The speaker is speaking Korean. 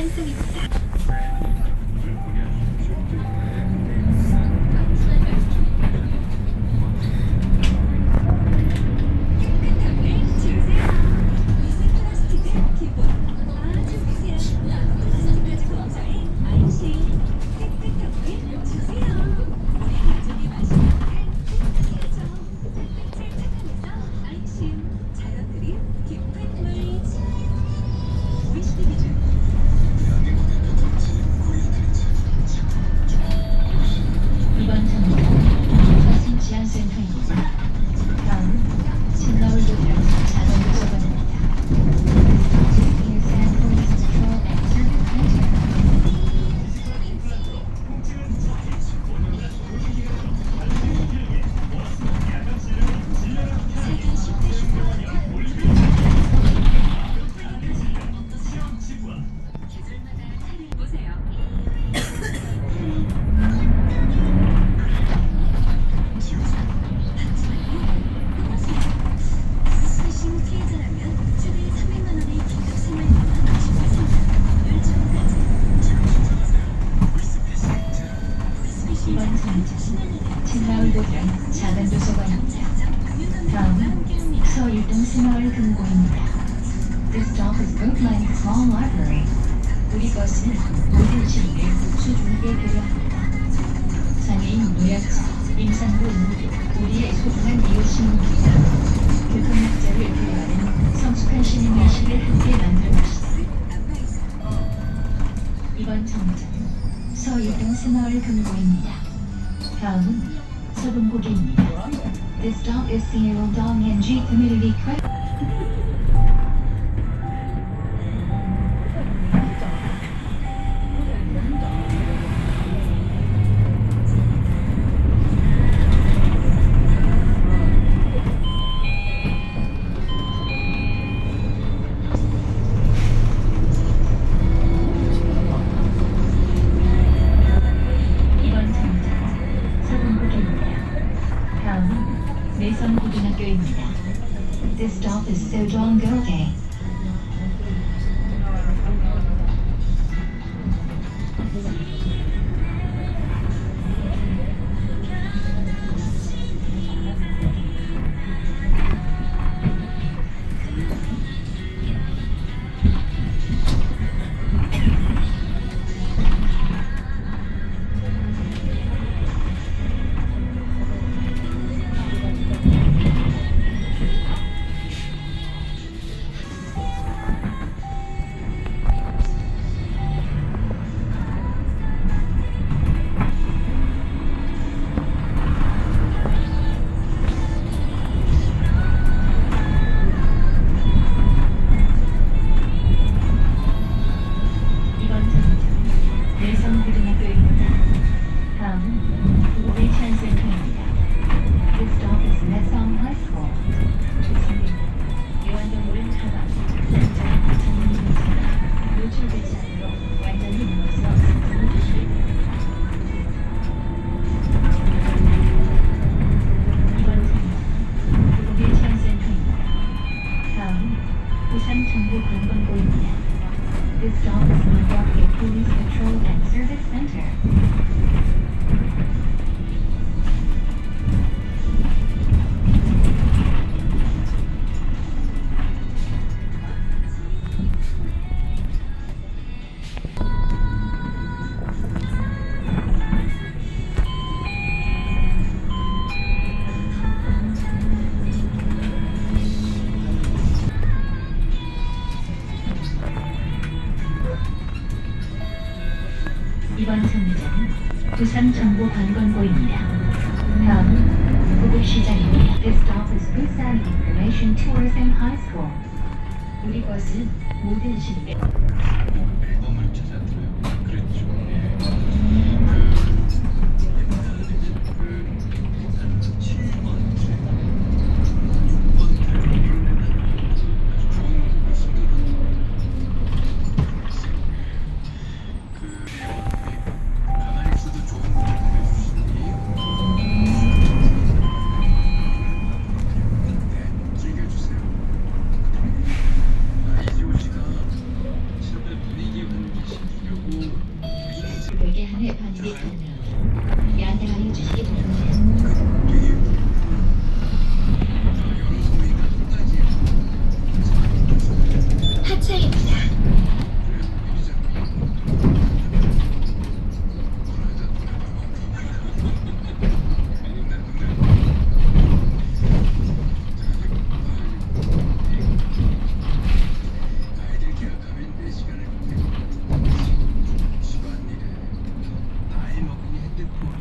환승입니다. 새마을 금고입니다. This stop is Brookline Small Library. 우리 것은 모든 시민을 소중하게 배려합니다. 장애인, 노약자, 임산부 모두 우리의 소중한 이웃시민입니다. 교통약자를 배려하는 성숙한 시민의 시를 함께 만들어갑시다. 이번 정류장은 서일동 새마을 금고입니다. 다음은 서금고개입니다. This dog is Sierra Dong and NG Community Credit. 다음은 내성고등학교입니다. This stop is Sojong Goge. 부산 정보 관광고입니다. 다음은 구급시장입니다. This stop is Busan Information Tourism High School. 우리 것은 모든 시민의 안에 반응이 되면 야당이 주시 de